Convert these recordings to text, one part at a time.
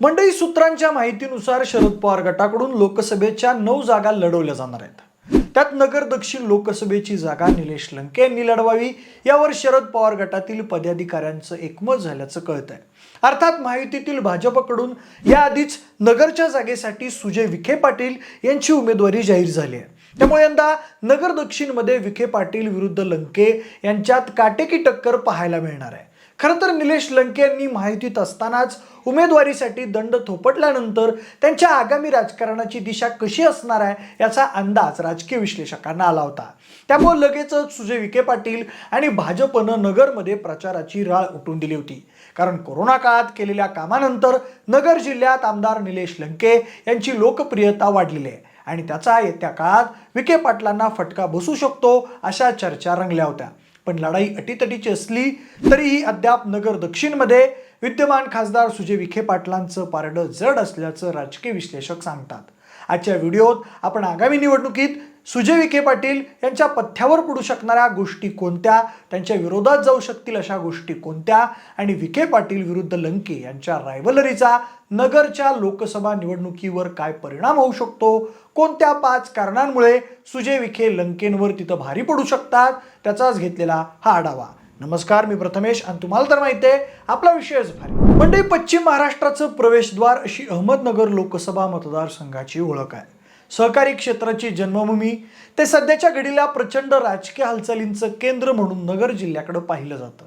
मंडळी सूत्रांच्या माहितीनुसार शरद पवार गटाकडून लोकसभेच्या नऊ जागा लढवल्या जाणार आहेत. त्यात नगर दक्षिण लोकसभेची जागा निलेश लंके यांनी लढवावी. यावर शरद पवार गटातील पदाधिकाऱ्यांचं एकमत झाल्याचं कळत आहे अर्थात महायुतीतील भाजपकडून याआधीच नगरच्या जागेसाठी सुजय विखे पाटील यांची उमेदवारी जाहीर झाली आहे. त्यामुळे यंदा नगर दक्षिणमध्ये विखे पाटील विरुद्ध लंके यांच्यात काटेकी टक्कर पाहायला मिळणार आहे. खरं तर निलेश लंके यांनी माहितीत असतानाच उमेदवारीसाठी दंड थोपटल्यानंतर त्यांच्या आगामी राजकारणाची दिशा कशी असणार आहे याचा अंदाज राजकीय विश्लेषकांना आला होता. त्यामुळे लगेचच सुजय विखे पाटील आणि भाजपनं नगरमध्ये प्रचाराची राळ उठून दिली होती. कारण कोरोना काळात केलेल्या कामानंतर नगर जिल्ह्यात आमदार निलेश लंके यांची लोकप्रियता वाढलेली आहे. आणि त्याचा येत्या काळात विखे पाटलांना फटका बसू शकतो अशा चर्चा रंगल्या होत्या. पण लढाई अटीतटीची असली तरीही अद्याप नगर दक्षिणमध्ये विद्यमान खासदार सुजय विखे पाटलांचं पारडं जड असल्याचं राजकीय विश्लेषक सांगतात. आजच्या व्हिडिओत आपण आगामी निवडणुकीत सुजय विखे पाटील यांच्या पथ्यावर पडू शकणाऱ्या गोष्टी कोणत्या? त्यांच्या विरोधात जाऊ शकतील अशा गोष्टी कोणत्या? आणि विखे पाटील विरुद्ध लंके यांच्या रायव्हलरीचा नगरच्या लोकसभा निवडणुकीवर काय परिणाम होऊ शकतो? कोणत्या पाच कारणांमुळे सुजय विखे लंकेंवर तिथं भारी पडू शकतात? त्याचाच घेतलेला हा आढावा. नमस्कार मी प्रथमेश आणि तुम्हाला तर माहिती आहे आपला विषयच भारी. म्हणजे पश्चिम महाराष्ट्राचं प्रवेशद्वार अशी अहमदनगर लोकसभा मतदारसंघाची ओळख आहे. सहकारी क्षेत्राची जन्मभूमी ते सध्याच्या घडीला प्रचंड राजकीय हालचालींचं केंद्र म्हणून नगर जिल्ह्याकडं पाहिलं जातं.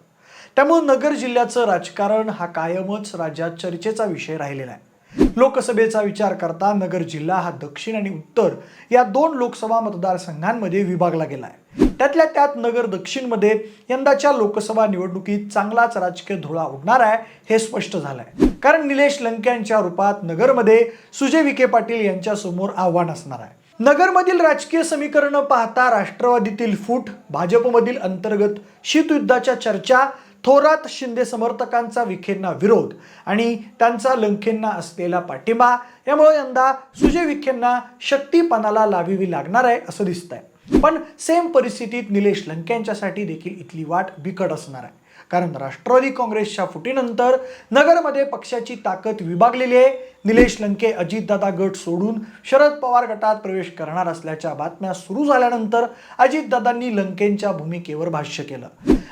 त्यामुळे नगर जिल्ह्याचं राजकारण हा कायमच राज्यात चर्चेचा विषय राहिलेला आहे. लोकसभेचा विचार करता नगर जिल्हा हा दक्षिण आणि उत्तर या दोन लोकसभा मतदारसंघांमध्ये विभागला गेला आहे त्यातल्या त्यात नगर दक्षिणमध्ये यंदाच्या लोकसभा निवडणुकीत चांगलाच राजकीय धुळा उडणार आहे हे स्पष्ट झालं आहे कारण निलेश लंके यांच्या रूपात नगरमध्ये सुजय विखे पाटील यांच्या समोर आव्हान असणार आहे. नगरमधील राजकीय समीकरणं पाहता राष्ट्रवादीतील फूट भाजपमधील अंतर्गत शीतयुद्धाच्या चर्चा थोरात शिंदे समर्थकांचा विखेंना विरोध आणि त्यांचा लंकेंना असलेला पाठिंबा यामुळे यंदा सुजय विखेंना शक्तीपणाला लावीवी लागणार आहे असं दिसतंय. पण सेम परिस्थितीत निलेश लंके यांच्यासाठी देखील इथली वाट बिकट असणार आहे. कारण राष्ट्रवादी काँग्रेसच्या फुटीनंतर नगरमध्ये पक्षाची ताकद विभागलेली आहे. निलेश लंके अजितदादा गट सोडून शरद पवार गटात प्रवेश करणार असल्याच्या बातम्या सुरू झाल्यानंतर अजितदादांनी लंकेंच्या भूमिकेवर भाष्य केलं.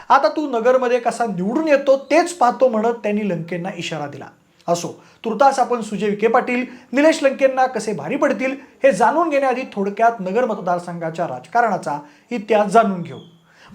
आता तू नगरमध्ये कसा निवडून येतो तेच पाहतो म्हणत त्यांनी लंकेंना इशारा दिला. असो तुर्तास आपण सुजय विखे पाटील निलेश लंकेंना कसे भारी पडतील हे जाणून घेण्याआधी थोडक्यात नगर मतदारसंघाच्या राजकारणाचा इतिहास जाणून घेऊ.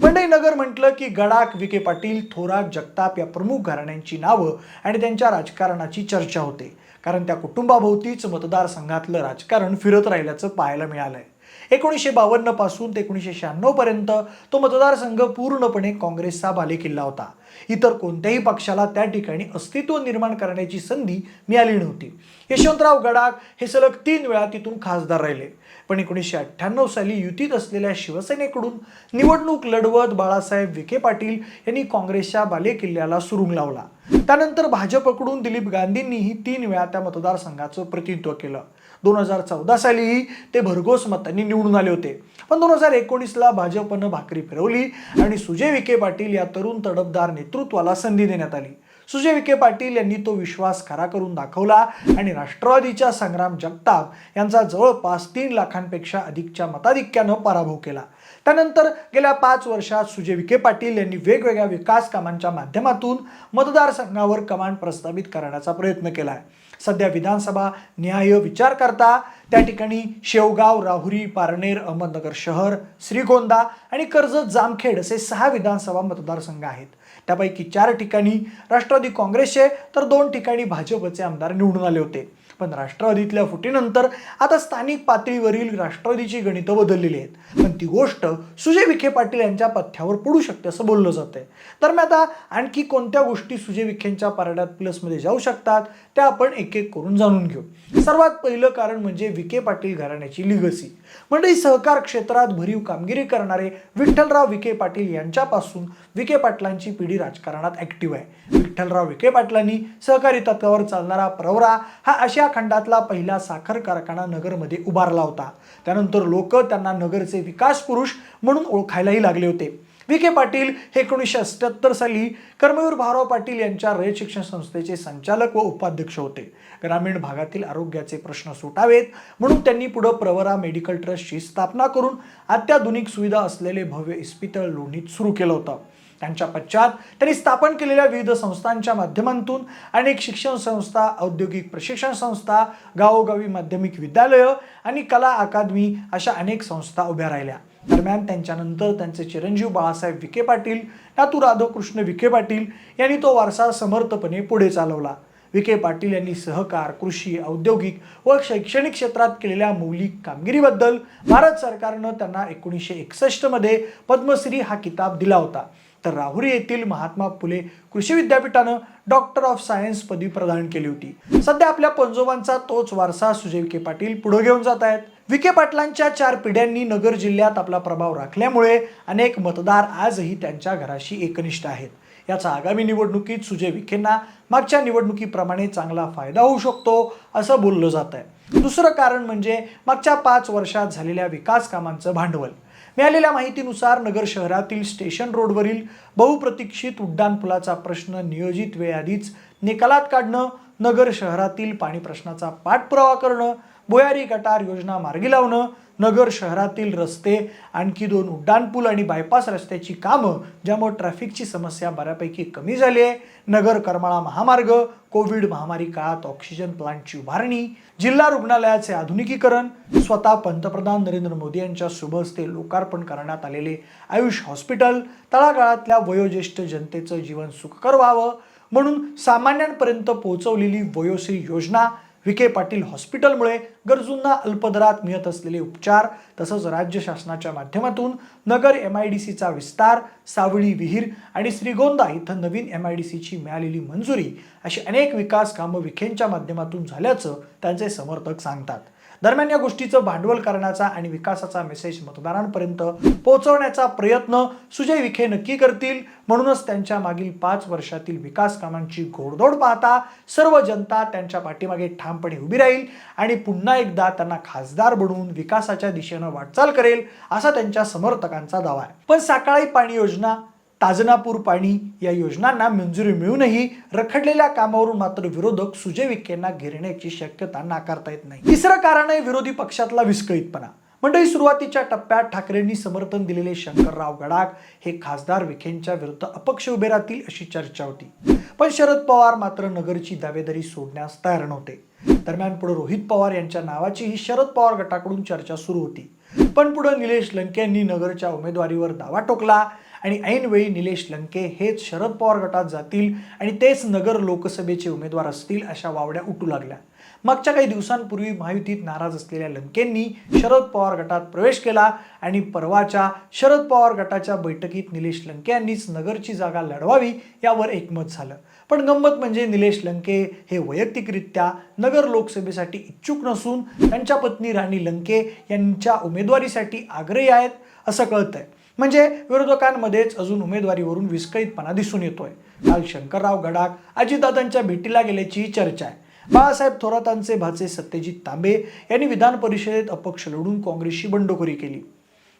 मंडई नगर म्हटलं की गडाख विखे पाटील थोरात जगताप या प्रमुख घराण्यांची नावं आणि त्यांच्या राजकारणाची चर्चा होते. कारण त्या कुटुंबाभोवतीच मतदारसंघातलं राजकारण फिरत राहिल्याचं पाहायला मिळालंय. एकोणीसशे बावन्नपासून ते एकोणीसशे शहाण्णव पर्यंत तो मतदारसंघ पूर्णपणे काँग्रेसचा बालेकिल्ला होता. इतर कोणत्याही पक्षाला त्या ठिकाणी अस्तित्व निर्माण करण्याची संधी मिळाली नव्हती. यशवंतराव गडाख हे सलग तीन वेळा तिथून खासदार राहिले. पण एकोणीसशे अठ्ठ्याण्णव साली युतीत असलेल्या शिवसेनेकडून निवडणूक लढवत बाळासाहेब विखे पाटील यांनी काँग्रेसच्या बालेकिल्ल्याला सुरुंग लावला. त्यानंतर भाजपकडून दिलीप गांधींनीही तीन वेळा त्या मतदारसंघाचं प्रतिनिधित्व केलं. दोन हजार चौदा सालीही ते भरघोस मतांनी निवडून आले होते. पण दोन हजार एकोणीसला भाजपनं भाकरी फिरवली आणि सुजय विखे पाटील या तरुण तडफदार नेतृत्वाला संधी देण्यात आली. सुजय विखे पाटील यांनी तो विश्वास खरा करून दाखवला आणि राष्ट्रवादीच्या संग्राम जगताप यांचा जवळपास तीन लाखांपेक्षा अधिकच्या मताधिक्यानं पराभव केला. त्यानंतर गेल्या पाच वर्षात सुजय विखे पाटील यांनी वेगवेगळ्या विकास कामांच्या माध्यमातून मतदारसंघावर कमांड प्रस्थापित करण्याचा प्रयत्न केला आहे सध्या विधानसभा न्याय विचार करता त्या ठिकाणी शेवगाव राहुरी पारनेर अहमदनगर शहर श्रीगोंदा आणि कर्जत जामखेड असे सहा विधानसभा मतदारसंघ आहेत. त्यापैकी चार ठिकाणी राष्ट्रवादी काँग्रेसचे तर दोन ठिकाणी भाजपचे आमदार निवडून आले होते. पण राष्ट्रवादीतल्या फुटीनंतर आता स्थानिक पातळीवरील राष्ट्रवादीची गणितं बदललेली आहेत. पण ती गोष्ट सुजय विखे पाटील यांच्या पथ्यावर पडू शकते असं बोललं जातंय. तर मी आता आणखी कोणत्या गोष्टी सुजय विखेंच्या पारड्यात प्लसमध्ये जाऊ शकतात त्या आपण एक एक करून जाणून घेऊ. सर्वात पहिलं कारण म्हणजे विखे पाटील घराण्याची लिगसी म्हणजे सहकार क्षेत्रात भरीव कामगिरी करणारे विठ्ठलराव विखे पाटील यांच्यापासून विखे पाटलांची पिढी राजकारणात ऍक्टिव्ह आहे. विठ्ठलराव विखे पाटलांनी सहकारी तत्वावर चालणारा प्रवरा हा आशिया खंडातला पहिला साखर कारखाना नगरमध्ये उभारला होता. त्यानंतर लोक त्यांना नगरचे विकास पुरुष म्हणून ओळखायलाही लागले होते. विखे पाटील हे एकोणीसशे अठ्याहत्तर साली कर्मवीर भाऊराव पाटील यांच्या रयत शिक्षण संस्थेचे संचालक व उपाध्यक्ष होते. ग्रामीण भागातील आरोग्याचे प्रश्न सुटावेत म्हणून त्यांनी पुढे प्रवरा मेडिकल ट्रस्टची स्थापना करून अत्याधुनिक सुविधा असलेले भव्य इस्पितळ लोणीत सुरू केलं होतं. त्यांच्या पश्चात त्यांनी स्थापन केलेल्या विविध संस्थांच्या माध्यमातून अनेक शिक्षण संस्था औद्योगिक प्रशिक्षण संस्था गावोगावी माध्यमिक विद्यालयं आणि कला अकादमी अशा अनेक संस्था उभ्या राहिल्या. दरम्यान त्यांच्यानंतर त्यांचे चिरंजीव बाळासाहेब विखे पाटील नातू राधाकृष्ण विखे पाटील यांनी तो वारसा समर्थपणे पुढे चालवला. विखे पाटील यांनी सहकार कृषी औद्योगिक व शैक्षणिक क्षेत्रात केलेल्या मौलिक कामगिरीबद्दल भारत सरकारनं त्यांना एकोणीसशे एकसष्टमध्ये पद्मश्री हा किताब दिला होता. तर राहुरी येथील महात्मा फुले कृषी विद्यापीठानं डॉक्टर ऑफ सायन्स पदवी प्रदान केली होती. सध्या आपल्या पंजोबांचा तोच वारसा सुजय विखे पाटील पुढे घेऊन जात आहेत. विखे पाटलांच्या चार पिढ्यांनी नगर जिल्ह्यात आपला प्रभाव राखल्यामुळे अनेक मतदार आजही त्यांच्या घराशी एकनिष्ठ आहेत. याचा आगामी निवडणुकीत सुजय विखेंना मागच्या निवडणुकीप्रमाणे चांगला फायदा होऊ शकतो असं बोललं जात आहे दुसरं कारण म्हणजे मागच्या पाच वर्षात झालेल्या विकास कामांचं भांडवल. मिळालेल्या माहितीनुसार नगर शहरातील स्टेशन रोडवरील बहुप्रतीक्षित उड्डाणपुलाचा प्रश्न नियोजित वेळेआधीच निकालात काढणं नगर शहरातील पाणी प्रश्नाचा पाठपुरावा करणं भुयारी गटार योजना मार्गी लावणं नगर शहरातील रस्ते आणखी दोन उड्डाणपूल आणि बायपास रस्त्याची कामं ज्यामुळे ट्रॅफिकची समस्या बऱ्यापैकी कमी झाली आहे. नगर करमाळा महामार्ग कोविड महामारी काळात ऑक्सिजन प्लांटची उभारणी जिल्हा रुग्णालयाचे आधुनिकीकरण स्वतः पंतप्रधान नरेंद्र मोदी यांच्या शुभ हस्ते लोकार्पण करण्यात आलेले आयुष हॉस्पिटल तळागाळातल्या वयोज्येष्ठ जनतेचं जीवन सुखकर व्हावं म्हणून सामान्यांपर्यंत पोहोचवलेली वयोश्री योजना विखे पाटील हॉस्पिटलमुळे गरजूंना अल्पदरात मिळत असलेले उपचार तसंच राज्य शासनाच्या माध्यमातून नगर एम आय डी सीचा विस्तार सावळी विहीर आणि श्रीगोंदा इथं नवीन एम आय डी सीची मिळालेली मंजुरी अशी अनेक विकास कामं विखेंच्या माध्यमातून झाल्याचं त्यांचे समर्थक सांगतात. दरम्यान या गोष्टीचं भांडवल करण्याचा आणि विकासाचा मेसेज मतदारांपर्यंत पोहोचवण्याचा प्रयत्न सुजय विखे नक्की करतील. म्हणूनच त्यांच्या मागील पाच वर्षातील विकास कामांची घोडदोड पाहता सर्व जनता त्यांच्या पाठीमागे ठामपणे उभी राहील आणि पुन्हा एकदा त्यांना खासदार बनवून विकासाच्या दिशेनं वाटचाल करेल असा त्यांच्या समर्थकांचा दावा आहे. पण साकाळी पाणी योजना ताजनापूर पाणी या योजनांना मंजुरी मिळूनही रखडलेल्या कामावरून मात्र विरोधक सुजय विखेंना घेरण्याची शक्यता नाकारता येत नाही. तिसरं कारण आहे विरोधी पक्षातला विस्कळीतपणा. मंडळी सुरुवातीच्या टप्प्यात ठाकरेंनी समर्थन दिलेले शंकरराव गडाख हे खासदार विखेंच्या विरुद्ध अपक्ष उभे राहतील अशी चर्चा होती. पण शरद पवार मात्र नगरची दावेदारी सोडण्यास तयार नव्हते. दरम्यान पुढे रोहित पवार यांच्या नावाचीही शरद पवार गटाकडून चर्चा सुरू होती. पण पुढे निलेश लंके यांनी नगरच्या उमेदवारीवर दावा टोकला. आणि ऐनवेळी निलेश लंके हेच शरद पवार गटात जातील आणि तेच नगर लोकसभेचे उमेदवार असतील अशा वावड्या उठू लागल्या. मागच्या काही दिवसांपूर्वी महायुतीत नाराज असलेल्या लंकेंनी शरद पवार गटात प्रवेश केला आणि परवाच्या शरद पवार गटाच्या बैठकीत निलेश लंके यांनीच नगरची जागा लढवावी यावर एकमत झालं. पण गंमत म्हणजे निलेश लंके हे वैयक्तिकरित्या नगर लोकसभेसाठी इच्छुक नसून त्यांच्या पत्नी राणी लंके यांच्या उमेदवारीसाठी आग्रही आहेत असं कळतंय. म्हणजे विरोधकांमध्येच अजून उमेदवारीवरून विस्कळीतपणा दिसून येतोय. काल शंकरराव गडाख अजितदादांच्या भेटीला गेल्याची चर्चा आहे. बाळासाहेब थोरातांचे भाचे सत्यजित तांबे यांनी विधान परिषदेत अपक्ष लढून काँग्रेसशी बंडखोरी केली.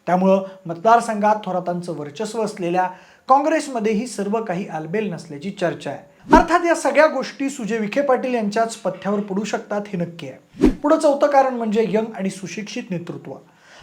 त्यामुळं मतदारसंघात थोरातांचं वर्चस्व असलेल्या काँग्रेसमध्येही सर्व काही आलबेल नसल्याची चर्चा आहे. अर्थात या सगळ्या गोष्टी सुजय विखे पाटील यांच्याच पथ्यावर पडू शकतात हे नक्की आहे. पुढं चौथं कारण म्हणजे यंग आणि सुशिक्षित नेतृत्व.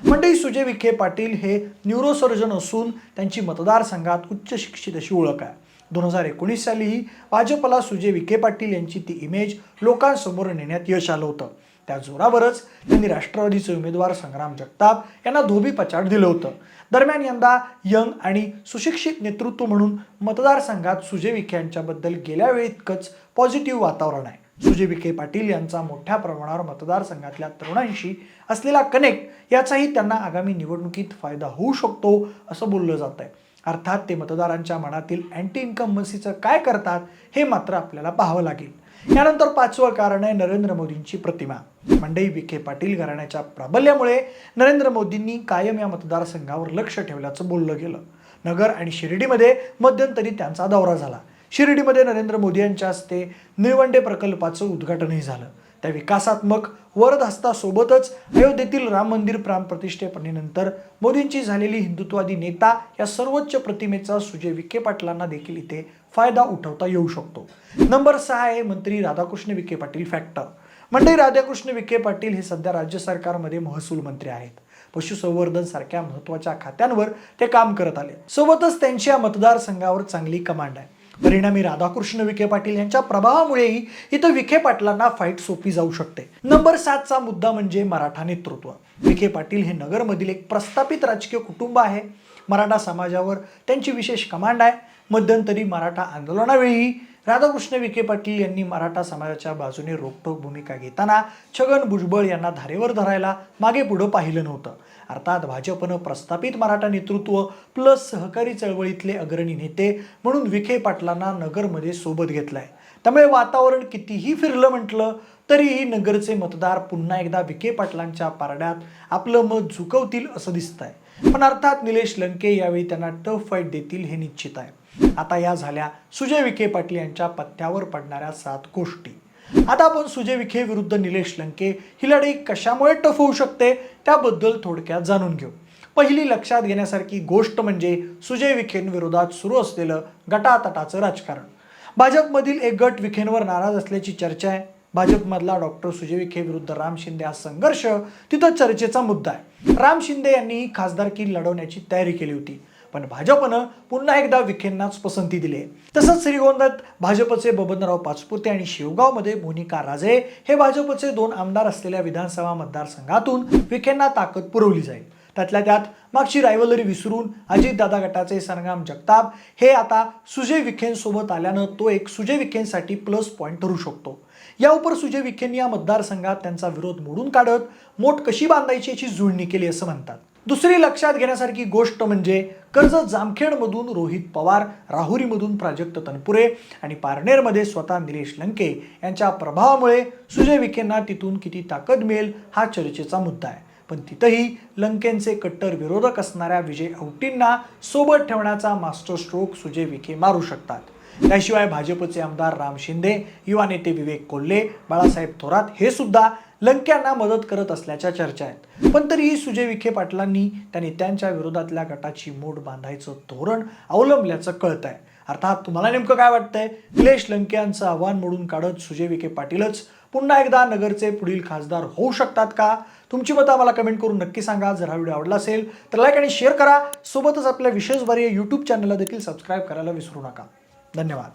मंडळी सुजय विखे पाटील हे न्यूरोसर्जन असून त्यांची मतदारसंघात उच्च शिक्षित अशी ओळख आहे. दोन हजार एकोणीस सालीही भाजपला सुजय विखे पाटील यांची ती इमेज लोकांसमोर नेण्यात यश आलं होतं. त्या जोरावरच त्यांनी राष्ट्रवादीचे उमेदवार संग्राम जगताप यांना धोबी पचाड दिलं होतं. दरम्यान यंदा यंग आणि सुशिक्षित नेतृत्व म्हणून मतदारसंघात सुजय विखे यांच्याबद्दल गेल्या वेळी इतकंच पॉझिटिव्ह वातावरण आहे. सुजय विखे पाटील यांचा मोठ्या प्रमाणावर मतदारसंघातल्या तरुणांशी असलेला कनेक्ट याचाही त्यांना आगामी निवडणुकीत फायदा होऊ शकतो असं बोललं जात आहे अर्थात ते मतदारांच्या मनातील अँटी इन्कम्बन्सीचं काय करतात हे मात्र आपल्याला पाहावं लागेल. यानंतर पाचवं कारण आहे नरेंद्र मोदींची प्रतिमा. मंडई विखे पाटील घराण्याच्या प्राबल्यामुळे नरेंद्र मोदींनी कायम या मतदारसंघावर लक्ष ठेवल्याचं बोललं गेलं. नगर आणि शिर्डीमध्ये मध्यंतरी त्यांचा दौरा झाला. शिर्डीमध्ये नरेंद्र मोदी यांच्या हस्ते निळवंडे प्रकल्पाचं उद्घाटनही झालं. त्या विकासात्मक वरदहस्तासोबतच अयोध्येतील राम मंदिर प्राण प्रतिष्ठेपणीनंतर मोदींची झालेली हिंदुत्वादी नेता या सर्वोच्च प्रतिमेचा सुजय विखे पाटलांना देखील इथे फायदा उठवता येऊ शकतो. नंबर सहा आहे मंत्री राधाकृष्ण विखे पाटील फॅक्टर. मंडळी राधाकृष्ण विखे पाटील हे सध्या राज्य सरकारमध्ये महसूल मंत्री आहेत. पशुसंवर्धन सारख्या महत्त्वाच्या खात्यांवर ते काम करत आले. सोबतच त्यांच्या मतदारसंघावर चांगली कमांड आहे. परिणामी राधाकृष्ण विखे पाटील यांच्या प्रभावामुळेही इथं विखे पाटलांना फाईट सोपी जाऊ शकते. नंबर सातचा मुद्दा म्हणजे मराठा नेतृत्व. विखे पाटील हे नगरमधील एक प्रस्थापित राजकीय कुटुंब आहे. मराठा समाजावर त्यांची विशेष कमांड आहे. मध्यंतरी मराठा आंदोलनावेळी राधाकृष्ण विखे पाटील यांनी मराठा समाजाच्या बाजूने रोखठोक भूमिका घेताना छगन भुजबळ यांना धारेवर धरायला मागे पुढं पाहिलं नव्हतं. अर्थात भाजपनं प्रस्थापित मराठा नेतृत्व प्लस सहकारी चळवळीतले अग्रणी नेते म्हणून विखे पाटलांना नगरमध्ये सोबत घेतलाय. त्यामुळे वातावरण कितीही फिरलं म्हटलं तरीही नगरचे मतदार पुन्हा एकदा विखे पाटलांच्या पारड्यात आपलं मत झुकवतील असं दिसतंय. पण अर्थात निलेश लंके यावेळी त्यांना टफ फाईट देतील हे निश्चित आहे. आता या झाल्या सुजय विखे पाटील यांच्या पत्त्यावर पडणाऱ्या सात गोष्टी. आता आपण सुजय विखे विरुद्ध निलेश लंके ही लढाई कशामुळे टफ होऊ शकते त्याबद्दल थोडक्यात जाणून घेऊ. पहिली लक्षात घेण्यासारखी गोष्ट म्हणजे सुजय विखेंविरोधात सुरू असलेलं गटातटाचं राजकारण. भाजपमधील एक गट विखेंवर नाराज असल्याची चर्चा आहे. भाजपमधला डॉक्टर सुजय विखे विरुद्ध राम शिंदे हा संघर्ष तिथं चर्चेचा मुद्दा आहे. राम शिंदे यांनी खासदारकी लढवण्याची तयारी केली होती. पण भाजपनं पुन्हा एकदा विखेंनाच पसंती दिली आहे. तसंच श्रीगोंद्यात भाजपचे बबनराव पाचपुते आणि शेवगावमध्ये मोनिका राजे हे भाजपचे दोन आमदार असलेल्या विधानसभा मतदारसंघातून विखेंना ताकद पुरवली जाईल. त्यातल्या त्यात मागची रायवलरी विसरून अजितदादा गटाचे संग्राम जगताप हे आता सुजय विखेंसोबत आल्यानं तो एक सुजय विखेंसाठी प्लस पॉईंट ठरू शकतो. या उपर सुजय विखेंनी या मतदारसंघात त्यांचा विरोध मोडून काढत मोठ कशी बांधायची याची जुळणी केली असं म्हणतात. दुसरी लक्षात घेण्यासारखी गोष्ट म्हणजे कर्ज जामखेडमधून रोहित पवार राहुरीमधून प्राजक्त तनपुरे आणि पारनेरमध्ये स्वतः निलेश लंके यांच्या प्रभावामुळे सुजय विखेंना तिथून किती ताकद मिळेल हा चर्चेचा मुद्दा आहे. पण तिथंही लंकेंचे कट्टर विरोधक असणाऱ्या विजय औटींना सोबत ठेवण्याचा मास्टर स्ट्रोक सुजय विखे मारू शकतात. त्याशिवाय भाजपचे आमदार राम शिंदे युवा नेते विवेक कोल्हे बाळासाहेब थोरात हे सुद्धा लंक्यांना मदत करत असल्याच्या चर्चा आहेत. पण तरीही सुजय विखे पाटलांनी त्या नेत्यांच्या विरोधातल्या गटाची मोड बांधायचं धोरण अवलंबल्याचं कळत आहे अर्थात तुम्हाला नेमकं काय वाटतंय? निलेश लंके यांचं आव्हान मोडून काढत सुजय विखे पाटीलच पुन्हा एकदा नगरचे पुढील खासदार होऊ शकतात का? तुमची मतं आम्हाला कमेंट करून नक्की सांगा. जर हा व्हिडिओ आवडला असेल तर लाईक आणि शेअर करा. सोबतच आपल्या विशेष बारी यूट्यूब चॅनलला देखील सबस्क्राईब करायला विसरू नका. धन्यवाद.